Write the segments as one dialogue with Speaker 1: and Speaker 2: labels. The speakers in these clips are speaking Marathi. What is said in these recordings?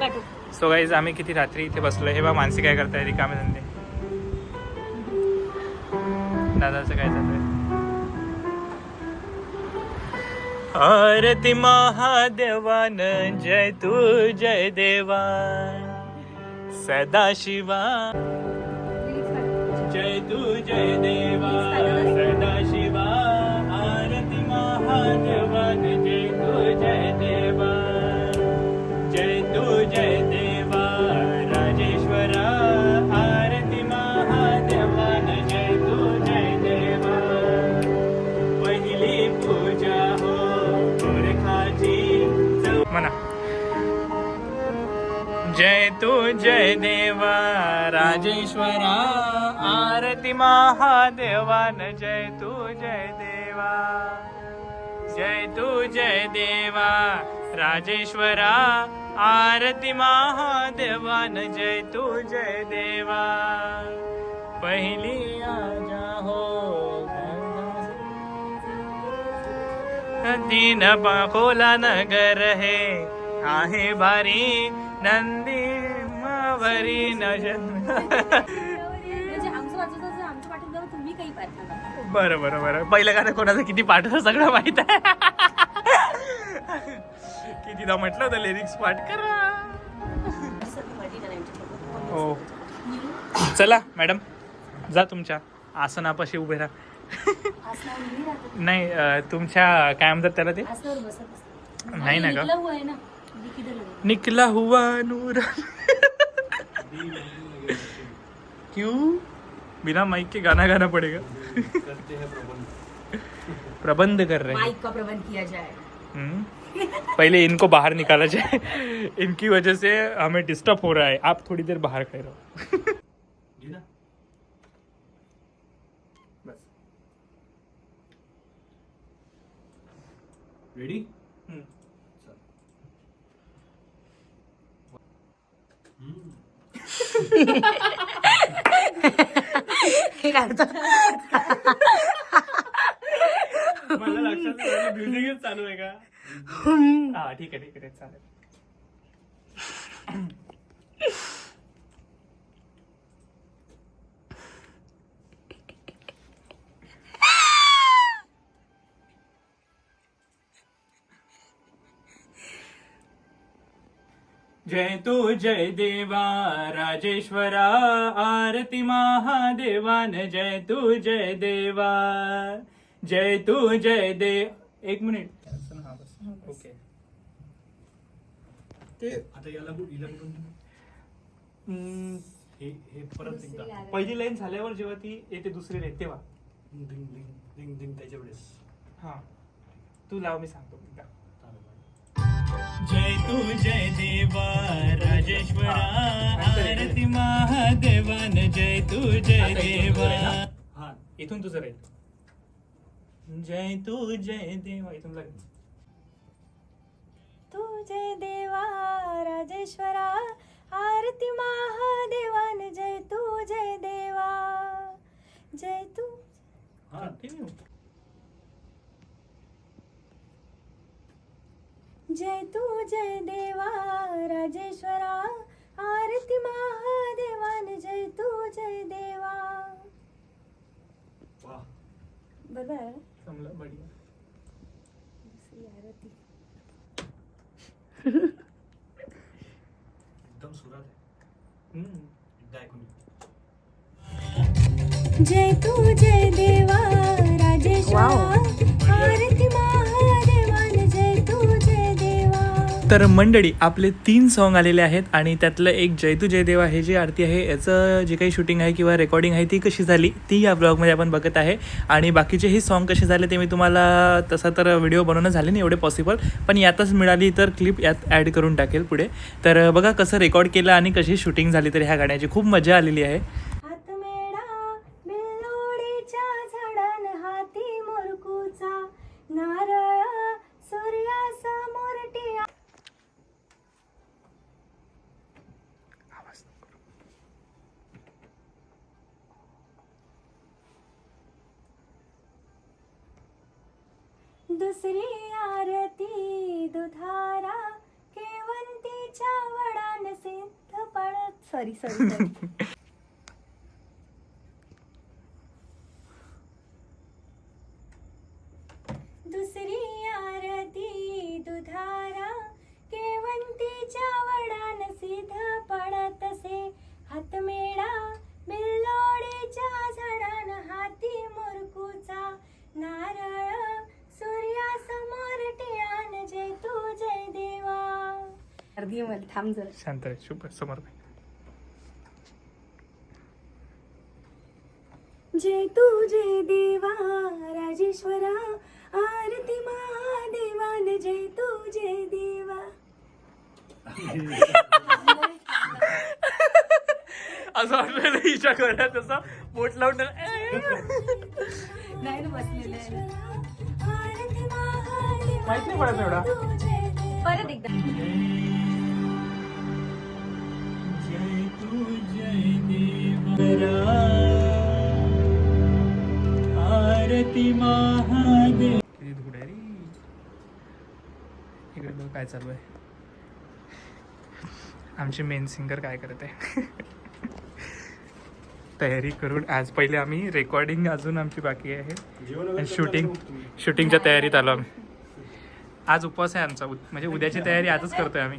Speaker 1: पाठव.
Speaker 2: सो गाईज आम्ही किती रात्री इथे बसलो हे बा मानसी काय करताय? रिकामे धंदे. दादाचं काय चाललंय आरती महादेवान जय तू जय देवा सदा शिवा जय तू जय देवा सदा शिवा आरती महादेवा म्हणा जय तू जय देवा राजेश्वरा आरती महादेवान जय तू जय देवा जय तू जय देवा राजेश्वरा आरती महादेवान जय तू जय देवा पहिली आजा तीन बाकोला नगर है. आहे भारी नंदी मावरी
Speaker 1: म्हणजे.
Speaker 2: बरं बरं बरं. पहिलं गाणं कोणाचं? किती पाठ होतं? सगळं माहीत आहे. कितीदा म्हटलं होतं लिरिक्स पाठ करा. हो. चला मॅडम. जा तुमच्या आसनापाशी उभे राहा. नाही अं, तुमच्या काय म्हणतात त्याला ते?
Speaker 1: आसनावर बसत असतात.
Speaker 2: नाही ना
Speaker 1: आणि
Speaker 2: ग.
Speaker 1: निघलं हुआ आहे ना?
Speaker 2: निकला हुआ नूर. क्यों? बिना माइक के गाना गाना पड़ेगा. प्रबंध कर रहे हैं।
Speaker 1: माइक का प्रबंध किया जाए।
Speaker 2: हम्म। पहले इनको बाहर निकाला जाए। इनकी वजह से हमें डिस्टर्ब हो रहा है। आप थोड़ी देर बाहर खड़े रहो।
Speaker 3: रेडी
Speaker 2: हम्म. मला लक्षात म्युझिकच चालू आहे का? हा ठीक आहे ठीक आहे चालेल. जय तू जय देवा राजेश्वरा आरती महादेवान जय तू जय देवा जय तू जय देव एक मिनिट. हा बस ओके. ते
Speaker 3: आता याला हे हे परत एकदा.
Speaker 2: पहिली लाईन झाल्यावर जेव्हा ती येते दुसरी लाईन तेव्हा.
Speaker 3: दिंग दिंग दिंग दिंग त्याच्या वेळेस.
Speaker 2: हा. तू लाव मी सांगतो. एकदा. जय तू जय देवा राजेश्वरा आरती महादेवान जय तू जय देवा.
Speaker 3: हा
Speaker 2: इथून तुझं राहील जय तू जय देवा इथून लागेल
Speaker 1: तू जय देवा राजेश्वरा आरती महादेवान जय तू जय देवा. जय तू.
Speaker 3: हा
Speaker 2: ठीक आहे.
Speaker 1: जय तू जय देवा राजेश्वरा आरती महादेवान जय तू जय देवा। बरोबर
Speaker 2: बढिया।
Speaker 1: दुसरी आरती.
Speaker 3: एकदम सुरात आहे.
Speaker 2: हम्म.
Speaker 3: एकदा ऐकून
Speaker 1: जय तू जय देवा राजेश्वरा
Speaker 2: तर मंडळी आपले तीन सॉन्ग आलेले आहेत आणि त्यातलं एक जयतू जयदेव आहे हे जी आरती आहे याचं जे काही शूटिंग आहे किंवा रेकॉर्डिंग आहे ती कशी झाली ती या ब्लॉगमध्ये आपण बघत आहे. आणि बाकीचेही सॉन्ग कसे झाले ते मी तुम्हाला तसा तर व्हिडिओ बनवणं झाले नाही एवढे पॉसिबल पण यातच मिळाली तर क्लिप यात ॲड करून टाकेल पुढे. तर बघा कसं रेकॉर्ड केलं आणि कशी शूटिंग झाली तर ह्या गाण्याची. खूप मजा आलेली आहे.
Speaker 1: हातमेळा दुसरी आरती दुधारा केवंतीच्या वडान सिद्ध पळत सॉरी सॉरी मध्ये थांब जरा
Speaker 2: शांत आहे शुभ समोर
Speaker 1: जय तू जय देवा राजेश्वरा आरती महादेवान जय तू जय देवा.
Speaker 2: असं वाटलं हिच्या घरात असं बोट लावून
Speaker 1: नाही ना बसलेलं आहे
Speaker 2: माहीत नाही पडत एवढा.
Speaker 1: परत एकदा.
Speaker 2: आरती महादेव. किती धूळ आहे रे. इकडे बघ काय चालू आहे. आमचे मेन सिंगर काय करत आहे. तयारी करून आज पहिले आम्ही रेकॉर्डिंग अजून आमची बाकी आहे. आणि शूटिंग शूटिंगच्या तयारीत आलो आम्ही. आज उपवास आहे आमचा. उद- म्हणजे उद्याची तयारी आजच करतोय आम्ही.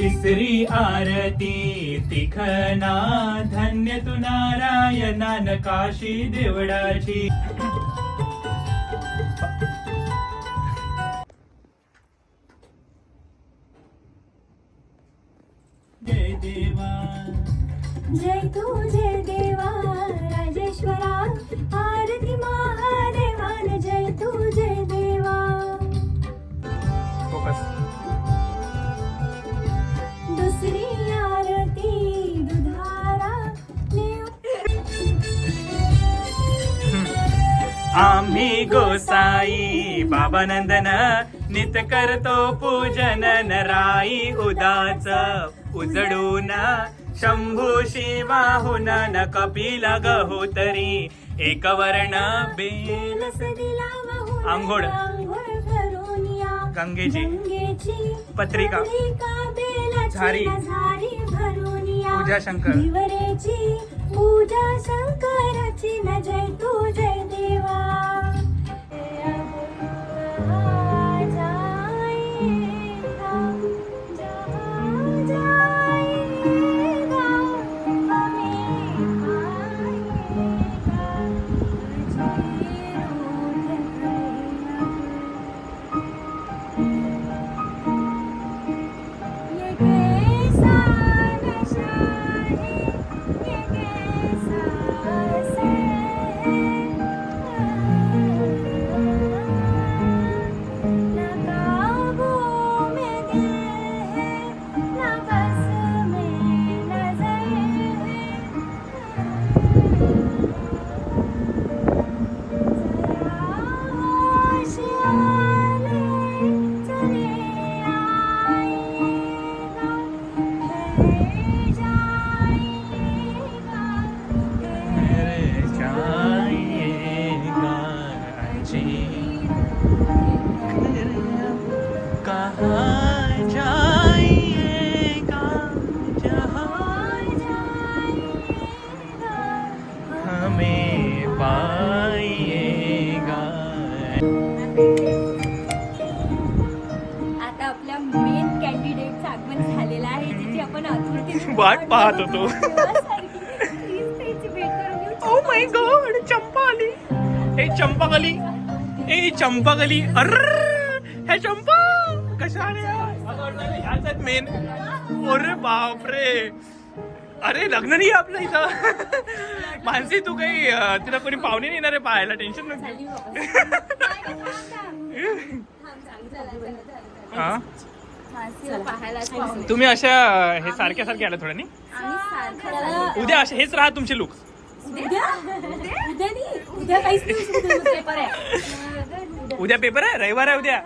Speaker 2: तिसरी आरती तिखना धन्य तू नारायणान काशी देवडाची आम्ही गोसाई बाबा नंदन नित करतो पूजन नराई उदाच उजडून शंभू शिवाहून न कपिल गहोतरी एक वर्ण बेल आंघोळ. गंगेची पत्रिका. झारी. पूजा शंकर.
Speaker 1: पूजा शंकराची न जय तू जय देवा.
Speaker 2: माय गॉड चंपा आली. ए चंपा गली. ए चंपा गली. अर हे चंपा कशा आल्या ह्याच मेन अरे बापरे. अरे लग्न नाही आपलं इथं. मानसी तू काही तुला कोणी पाहुणे नाही येणार आहे पाहायला? टेन्शन नको हा? तुम्ही अशा हे सारख्या सारखे आला थोडं नाही? उद्या असे हेच राहा तुमचे लुक
Speaker 1: उद्या? उद्या? नाही. उद्या काहीच नाही उद्या. पेपर आहे.
Speaker 2: उद्या पेपर आहे? रविवार आहे उद्या.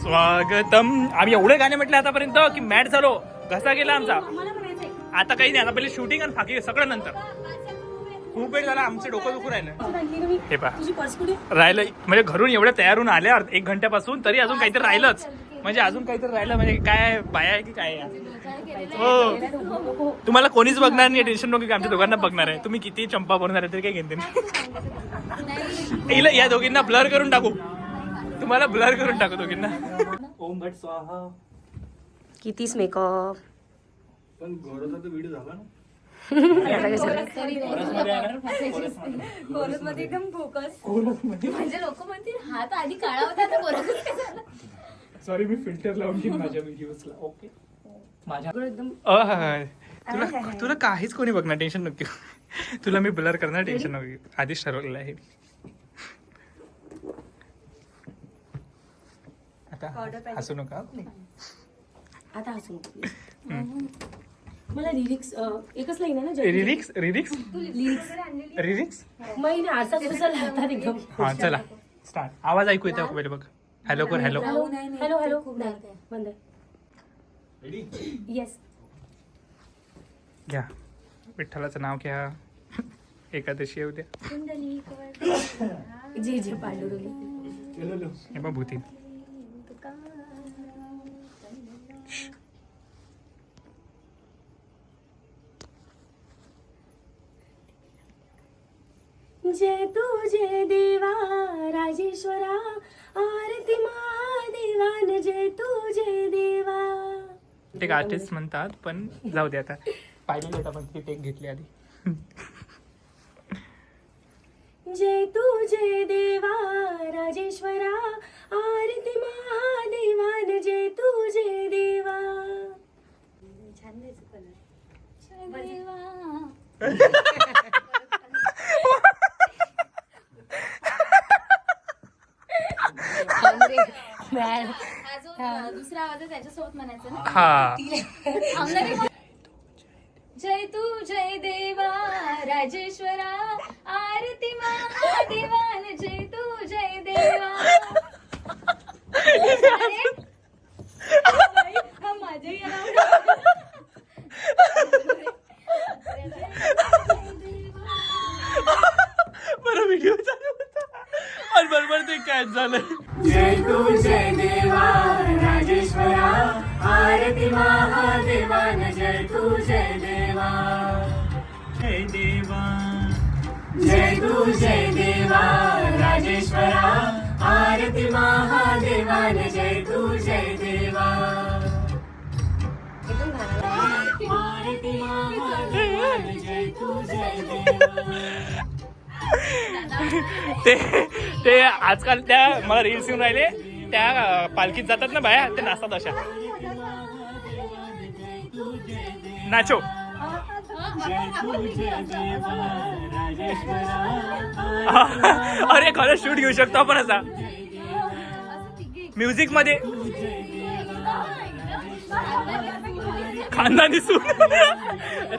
Speaker 2: स्वागतम आम्ही एवढे गाणे म्हटले आतापर्यंत की मॅट झालो. घसा गेला आमचा.
Speaker 1: म्हणायचंय
Speaker 2: आता काही नाही आता पहिले शूटिंग आणि फाकी सगळं नंतर. खूप वेळ झाला आमचं डोकं दुखू राहिलं. हे पहा.
Speaker 1: तुझी पर्स कुठे?
Speaker 2: राहिलं म्हणजे घरून एवढं तयार होऊन आल्या एक घंट्यापासून तरी अजून काहीतरी राहिलंच. म्हणजे अजून काहीतरी राहिलं? म्हणजे काय बाया आहे की काय आहे? हो. तुम्हाला कोणीच बघणार नाही टेन्शन नको की आमच्या दोघांना बघणार आहे. तुम्ही किती चंपा बनवणार आहे तरी काही घेते नाही. या दोघींना ब्लर करून टाकू. तुम्हाला ब्लर करून टाकू दोघींना.
Speaker 3: ओम भट स्वाहा.
Speaker 4: कितीच मेकअप?
Speaker 3: पण गौरवचा तो व्हिडिओ झाला ना.
Speaker 1: मध्ये एकदम फोकस
Speaker 5: म्हणजे लोक म्हणतील हा तर आधी काळा होता आता गोराच काय झाला
Speaker 2: सॉरी मी फिल्टर लावून घेईन माझ्या व्हिडिओजला ओके माझ्या तुला तुला काहीच कोणी बघणार टेन्शन नको. तुला मी ब्लर करणार टेन्शन नको. आधीच ठरवलेलं आहे. आता हसू नका
Speaker 1: आता हसू. मला लिरिक्स एकच लाईन आहे ना जय-
Speaker 2: रिरिक्स रिरिक्स
Speaker 1: लिरिक्स
Speaker 2: रिरिक्स
Speaker 1: माहिती ना आरसा तुझा लावतात एकदम.
Speaker 2: हा चला. स्टार्ट आवाज ऐकू येतो पहिले बघ? हॅलो कर हॅलो.
Speaker 1: Hello hello. बंद
Speaker 3: रेडी
Speaker 1: येस
Speaker 2: घ्या. विठ्ठलाचं नाव घ्या. एकादशी आहे उद्या
Speaker 1: जे जे पांडुरंग.
Speaker 3: चलो लो
Speaker 2: हे बघ भूती
Speaker 1: जय तू जय देवा राजेश्वरा आरती
Speaker 2: एक आर्टिस्ट म्हणतात पण जाऊ दे आता. पाहिलेले आहेत आपण किती टेक घेतली आधी.
Speaker 1: जय तू जय देवा राजेश्वरा आरती महादेवान जय तू जय देवा छान
Speaker 5: हा जो अं, दुसरा आवाज आहे त्याच्यासोबत म्हणायचं ना?
Speaker 2: हा. काय झालं
Speaker 3: जय तू जय देवा राजेश्वरा आरती महादेवान जय तू जय देवा। जय देवा। जय तू जय देवा राजेश्वरा आरती महादेवान जय तू जय देवा। आरती महादेवान जय तू जय देवा।
Speaker 2: ते ते आजकाल त्या मला रील्स येऊन राहिले. त्या पालखीत जातात ना बाया ते नाचतात अशा. नाचो. अरे खरं शूट घेऊ शकतो आपण असा. म्युझिकमध्ये. खानदानी सून.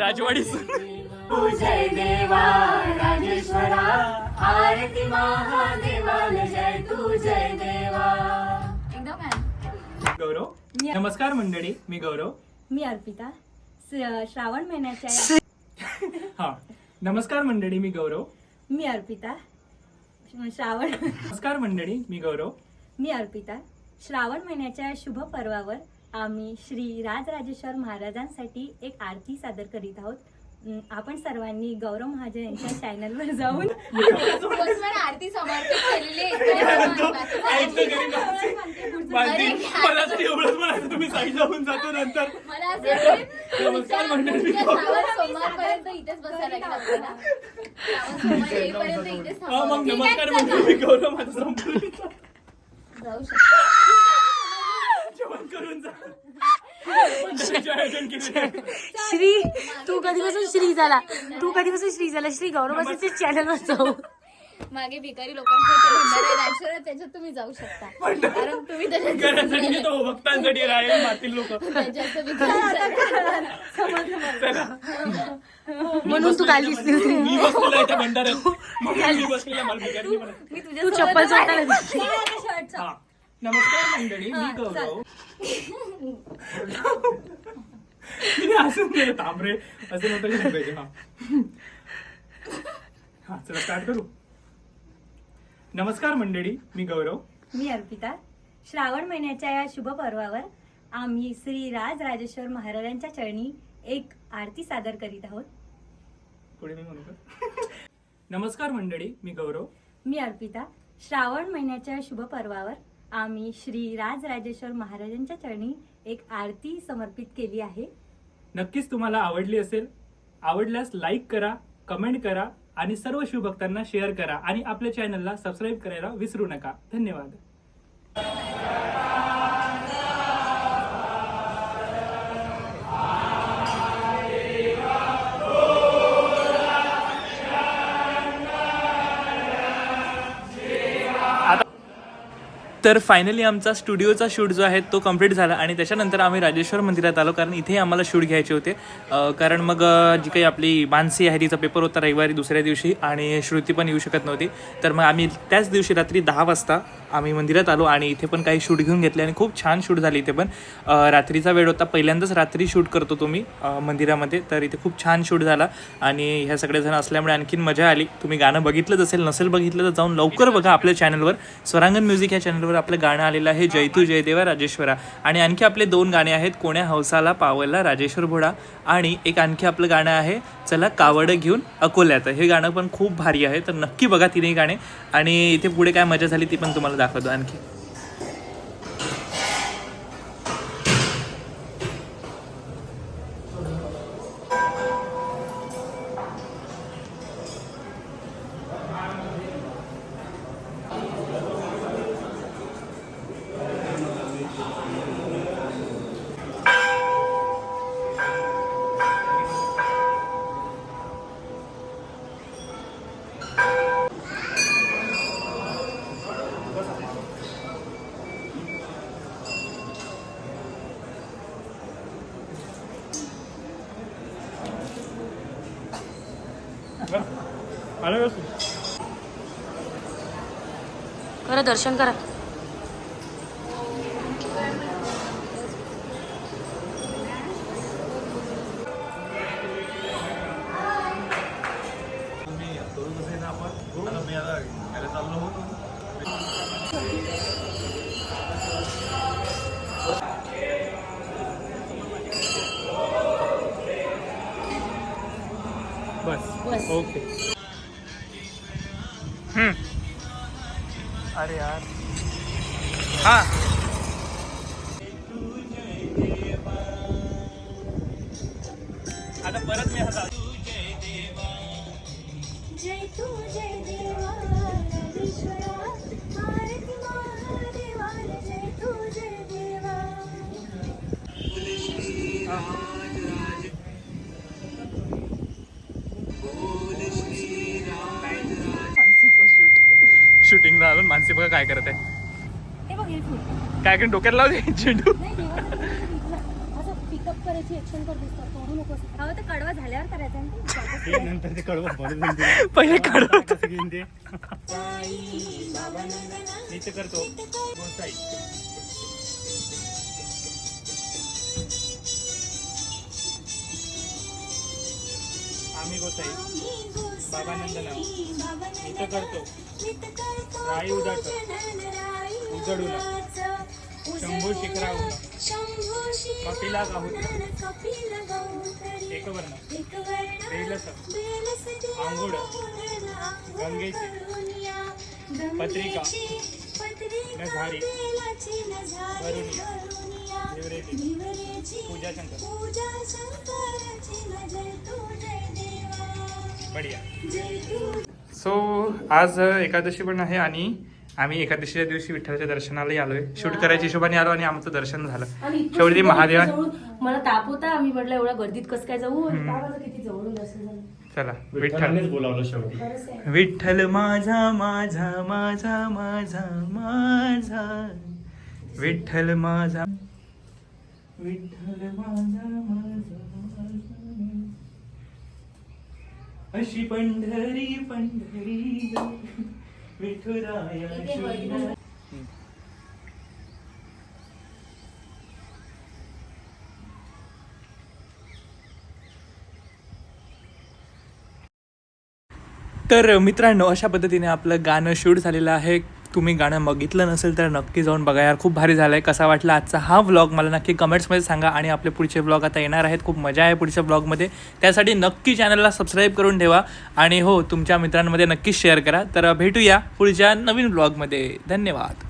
Speaker 2: राजवाडी सून.
Speaker 3: जय देवा राजेश्वरा आरती महादेवान जय तू जय देवा.
Speaker 5: एकदम आहे.
Speaker 2: गौरव नमस्कार मंडळी मी गौरव.
Speaker 1: मी अर्पिता. श्रावण महिन्याच्या
Speaker 2: हा नमस्कार मंडळी मी गौरव.
Speaker 1: मी अर्पिता. श्रावण
Speaker 2: नमस्कार मंडळी मी गौरव.
Speaker 1: मी अर्पिता. श्रावण महिन्याच्या शुभ पर्वावर आम्ही श्री राजराजेश्वर महाराजांसाठी एक आरती सादर करीत आहोत. आपण सर्वांनी गौरव महाजन यांच्या चॅनलवर जाऊन
Speaker 5: आरती समर्पित केलेली आहे.
Speaker 2: माहिती मला तर एवढंच म्हणायचं तुम्ही साईडला होऊन जातो नंतर.
Speaker 5: मला असं
Speaker 2: नमस्कार मंडळी.
Speaker 5: सोमवारपर्यंत इथेच बसायला
Speaker 2: हा मग नमस्कार. मंडळी गौरव माझं संपलं
Speaker 5: जाऊ शकतो.
Speaker 2: जेवण करून जा.
Speaker 4: श्री तू कधीपासून श्री झाला? तू कधीपासून श्री झाला? श्री गौरव चॅनल वर जाऊ.
Speaker 5: मागे भिकारी त्याच्यात तुम्ही जाऊ शकता. कारण तुम्ही
Speaker 2: तो भक्तांसाठी राहील मातील लोक.
Speaker 4: म्हणून तू काल दिसली होती.
Speaker 2: मी बसलेला आहे त्या भंडाऱ्यात. म्हणून मी बसलेला मला भिकारी नाही म्हणत.
Speaker 1: मी
Speaker 4: तू चप्पल.
Speaker 2: नमस्कार मंडळी मी गौरव. तिने हसून गेलं तांबरे असं नव्हतं केलं पाहिजे हा. हा चला स्टार्ट करू. नमस्कार मंडळी मी गौरव.
Speaker 1: मी अर्पिता. श्रावण महिन्याच्या या शुभ पर्वावर आम्ही श्री राज राजेश्वर महाराजांच्या चरणी एक आरती सादर करीत आहोत.
Speaker 2: पुढे मी म्हणू का नमस्कार मंडळी मी गौरव.
Speaker 1: मी अर्पिता. श्रावण महिन्याच्या शुभ पर्वावर आम्ही श्री राज राजेश्वर महाराजांच्या चरणी एक आरती समर्पित केली आहे.
Speaker 2: नक्कीच तुम्हाला आवडली असेल. आवडल्यास लाईक करा कमेंट करा आणि सर्व शिवभक्तांना शेअर करा आणि आपल्या चॅनलला सबस्क्राईब करायला विसरू नका. धन्यवाद. तर फायनली आमचा स्टुडिओचा शूट जो आहे तो कंप्लीट झाला आणि त्याच्यानंतर आम्ही राजेश्वर मंदिरात आलो कारण इथे आम्हाला शूट घ्यायचे होते. कारण मग जी काही आपली मानसी आहे तिचा पेपर होता रविवारी दुसऱ्या दिवशी आणि श्रुती पण येऊ शकत नव्हती. तर मग आम्ही त्याच दिवशी रात्री दहा वाजता आम्ही मंदिरात आलो आणि इथे पण काही शूट घेऊन घेतले आणि खूप छान शूट झाली इथे पण. रात्रीचा वेळ होता. पहिल्यांदाच रात्री शूट करतो तो मी अं, मंदिरामध्ये. तर इथे खूप छान शूट झाला आणि ह्या सगळेजण असल्यामुळे आणखीन मजा आली. तुम्ही गाणं बघितलंच असेल नसेल बघितलं तर जाऊन लवकर बघा आपल्या चॅनलवर स्वरांगण म्युझिक या चॅनलवर आपलं गाणं आलेलं आहे जयतू जयदेवा राजेश्वरा. आणि आणखी आपले दोन गाणे आहेत कोण्या हौसाला पावला राजेश्वर भोडा आणि एक आणखी आपलं गाणं आहे चला कावड घेऊन अकोल्यात. हे गाणं पण खूप भारी आहे तर नक्की बघा तिने गाणे. आणि इथे पुढे काय मजा झाली ती पण तुम्हाला दाखवतो आणखी.
Speaker 4: करा दर्शन करा.
Speaker 2: अरे यार. हा. आता परत मी हा काय करत आहे? काय काय डोक्यात लावते चेंडू
Speaker 1: कडवा झाल्यावर करायचं ना ते.
Speaker 3: नंतर ते कडवं बोलत नाही
Speaker 2: पहिले
Speaker 3: कसं घेईन ते
Speaker 2: मी ते करतो. आम्ही गोसाई बाबा नंदना मी तर करतो. राई उदाट उजडून शंभू शिखराहून कपिला गाहून एक वर्ण. बेलस. आंघोळ गंगेची. पत्रिका. नझारी पूजा शंकर. बढिया. सो आज एकादशी पण आहे आणि आम्ही एकादशीच्या दिवशी विठ्ठलाच्या दर्शनालाही आलोय. शूट करायच्या हिशोबाने आलो आणि आमचं दर्शन झालं. शेवटी महादेवा
Speaker 4: मला ताप होता. आम्ही म्हटलं एवढ्या गर्दीत कसं काय जाऊ? किती जवळून दर्शन झालं.
Speaker 2: चला विठ्ठल
Speaker 3: बोलावलं शेवटी.
Speaker 2: विठ्ठल माझा माझा माझा माझा माझा. विठ्ठल माझा. विठ्ठल माझा माझा माझा. अशी पंढरी पंढरी विठुराया तर मित्रांनो अशा पद्धतीने आपलं गाणं शूट झालेलं आहे. तुम्ही गाणं बघितलं नसेल तर नक्की जाऊन बघा यार खूप भारी झालं आहे कसा वाटला आजचा हा व्लॉग मला नक्की कमेंट्समध्ये सांगा आणि आपले पुढचे व्लॉग आता येणार आहेत. खूप मजा आहे पुढच्या व्लॉगमध्ये त्यासाठी नक्की चॅनलला सबस्क्राईब करून ठेवा आणि हो तुमच्या मित्रांमध्ये नक्कीच शेअर करा. तर भेटूया पुढच्या नवीन व्लॉगमध्ये धन्यवाद.